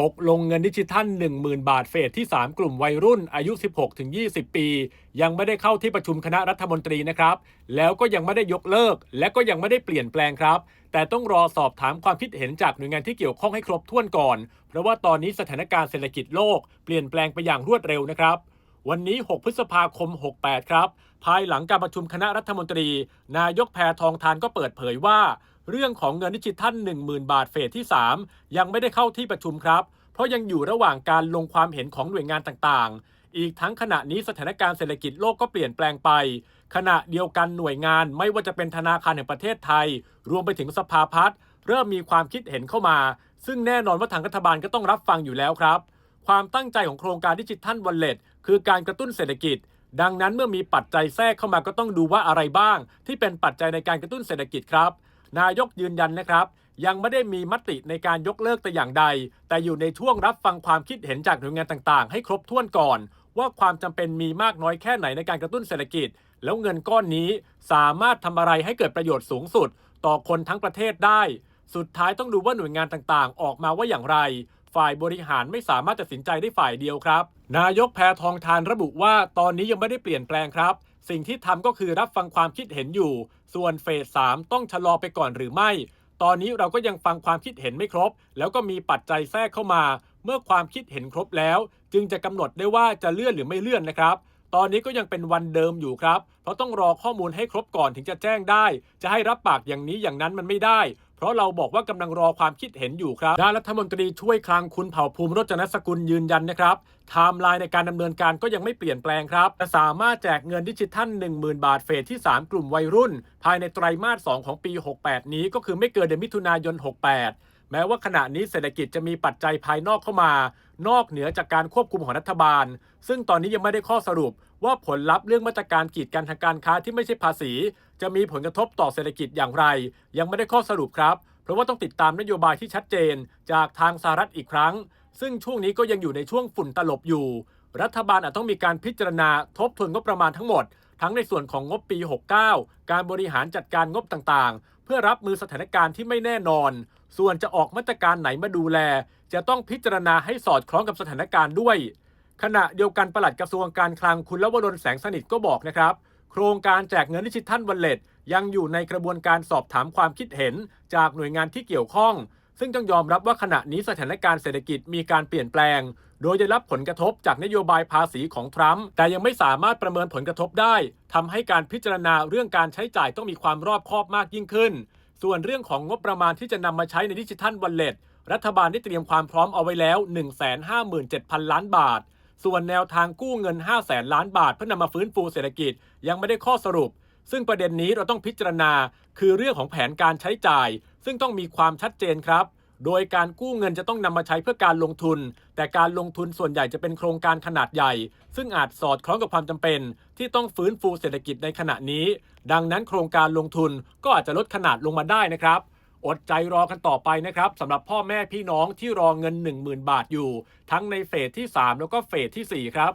ตกลงเงินดิจิทัล 10,000 บาทเฟสที่ 3 กลุ่มวัยรุ่นอายุ 16-20 ปี ยังไม่ได้เข้าที่ประชุมคณะรัฐมนตรีนะครับ แล้วก็ยังไม่ได้ยกเลิก และก็ยังไม่ได้เปลี่ยนแปลงครับ แต่ต้องรอสอบถามความคิดเห็นจากหน่วยงานที่เกี่ยวข้องให้ครบถ้วนก่อน เพราะว่าตอนนี้สถานการณ์เศรษฐกิจโลกเปลี่ยนแปลงไปอย่างรวดเร็วนะครับวันนี้ 6 พฤษภาคม 68 ครับ ภายหลังการประชุมคณะรัฐมนตรี นายกแพทองทานก็เปิดเผยว่า เรื่องของเงินดิจิทัล10,000 บาทเฟสที่ 3 ยังไม่ได้เข้าที่ประชุมครับ เพราะยังอยู่ระหว่างการลงความเห็นของหน่วยงานต่างๆ อีกทั้งขณะนี้สถานการณ์เศรษฐกิจโลกก็เปลี่ยนแปลงไป ขณะเดียวกันหน่วยงานไม่ว่าจะเป็นธนาคารแห่งประเทศไทย รวมไปถึงสภาพัฒน์เริ่มมีความคิดเห็นเข้ามา ซึ่งแน่นอนว่าทางรัฐบาลก็ต้องรับฟังอยู่แล้วครับ ความตั้งใจของโครงการดิจิทัลวอลเล็ตคือการกระตุ้นเศรษฐกิจดังนั้นเมื่อมีปัจจัยแทรกเข้ามาก็ต้องดูว่าอะไรบ้าง ที่เป็นปัจจัยในการกระตุ้นเศรษฐกิจครับ นายกยืนยันนะครับ ยังไม่ได้มีมติในการยกเลิกแต่อย่างใด แต่อยู่ในช่วงรับฟังความคิดเห็นจากหน่วยงานต่างๆ ให้ครบถ้วนก่อน ว่าความจำเป็นมีมากน้อยแค่ไหนในการกระตุ้นเศรษฐกิจ แล้วเงินก้อนนี้สามารถทำอะไรให้เกิดประโยชน์สูงสุด ต่อคนทั้งประเทศได้ สุดท้ายต้องดูว่าหน่วยงานต่างๆ ออกมาว่าอย่างไร ฝ่ายบริหารไม่สามารถตัดสินใจได้ฝ่ายเดียวครับ นายกแพทองทานระบุว่าตอนนี้ยังไม่ได้เปลี่ยนแปลงครับ สิ่งที่ทำก็คือรับฟังความคิดเห็นอยู่ ส่วนเฟส 3 ต้องชะลอไปก่อนหรือไม่ ตอนนี้เราก็ยังฟังความคิดเห็นไม่ครบ แล้วก็มีปัจจัยแทรกเข้ามา เมื่อความคิดเห็นครบแล้ว จึงจะกำหนดได้ว่าจะเลื่อนหรือไม่เลื่อนนะครับตอนนี้ก็ยังเป็นวันเดิมอยู่ครับ เพราะต้องรอข้อมูลให้ครบก่อนถึงจะแจ้งได้ จะให้รับปากอย่างนี้อย่างนั้นมันไม่ได้ ราะเราบอกว่ากำลังรอความคิดเห็นอยู่ครับด้านรัฐมนตรีช่วยคลังคุณเผ่าภูมิรจนสกุลยืนยันนะครับไทม์ไลน์ในการดำเนินการก็ยังไม่เปลี่ยนแปลงครับจะสามารถแจกเงินดิจิทัล 10,000 บาทเฟสที่ 3 กลุ่มวัยรุ่น ภายในไตรมาส 2 ของปี 68 นี้ก็คือไม่เกินเดือนมิถุนายน 68 แม้ว่าขณะนี้เศรษฐกิจจะมีปัจจัยภายนอกเข้ามา นอกเหนือจากการควบคุมของรัฐบาล ซึ่งตอนนี้ยังไม่ได้ข้อสรุปว่าผลลัพธ์เรื่องมาตรการกีดกันทางการค้าที่ไม่ใช่ภาษี จะมีผลกระทบต่อเศรษฐกิจอย่างไร ยังไม่ได้ข้อสรุปครับ เพราะว่าต้องติดตามนโยบายที่ชัดเจน จากทางสหรัฐอีกครั้ง ซึ่งช่วงนี้ก็ยังอยู่ในช่วงฝุ่นตลบอยู่ รัฐบาลอาจต้องมีการพิจารณาทบทวนงบประมาณทั้งหมด ทั้งในส่วนของงบปี 69 การบริหารจัดการงบต่างๆ เพื่อรับมือสถานการณ์ที่ไม่แน่นอน ส่วนจะออกมาตรการไหนมาดูแล จะต้องพิจารณาให้สอดคล้องกับสถานการณ์ด้วย ขณะเดียวกันปลัดกระทรวงการคลังคุณลวรนแสงสนิทก็บอกนะครับ โครงการแจกเงินดิจิทัลวอลเล็ตยังอยู่ในกระบวนการสอบถามความคิดเห็น จากหน่วยงานที่เกี่ยวข้อง ซึ่งต้องยอมรับว่าขณะนี้สถานการณ์เศรษฐกิจมีการเปลี่ยนแปลง โดยได้รับผลกระทบจากนโยบายภาษีของทรัมป์แต่ยังไม่สามารถประเมินผลกระทบได้ทำให้การพิจารณาเรื่องการใช้จ่ายต้องมีความรอบคอบมากยิ่งขึ้น ส่วนเรื่องของงบประมาณที่จะนำมาใช้ในดิจิทัลวอลเล็ตรัฐบาลได้เตรียมความพร้อมเอาไว้แล้ว 157,000 ล้านบาท ส่วนแนวทางกู้เงิน 5 0 0แสนล้านบาทเพื่อนำมาฟื้นฟูเศรษฐกิจยังไม่ได้ข้อสรุป ซึ่งประเด็นนี้เราต้องพิจารณา คือเรื่องของแผนการใช้จ่าย ซึ่งต้องมีความชัดเจนครับ โดยการกู้เงินจะต้องนำมาใช้เพื่อการลงทุน แต่การลงทุนส่วนใหญ่จะเป็นโครงการขนาดใหญ่ ซึ่งอาจสอดคล้องกับความจำเป็น ที่ต้องฟื้นฟูเศรษฐกิจในขณะนี้ ดังนั้นโครงการลงทุนก็อาจจะลดขนาดลงมาได้นะครับอดใจรอกันต่อไปนะครับสำหรับพ่อแม่พี่น้องที่รอเงิน 10,000 บาทอยู่ ทั้งในเฟสที่ 3 แล้วก็เฟสที่ 4 ครับ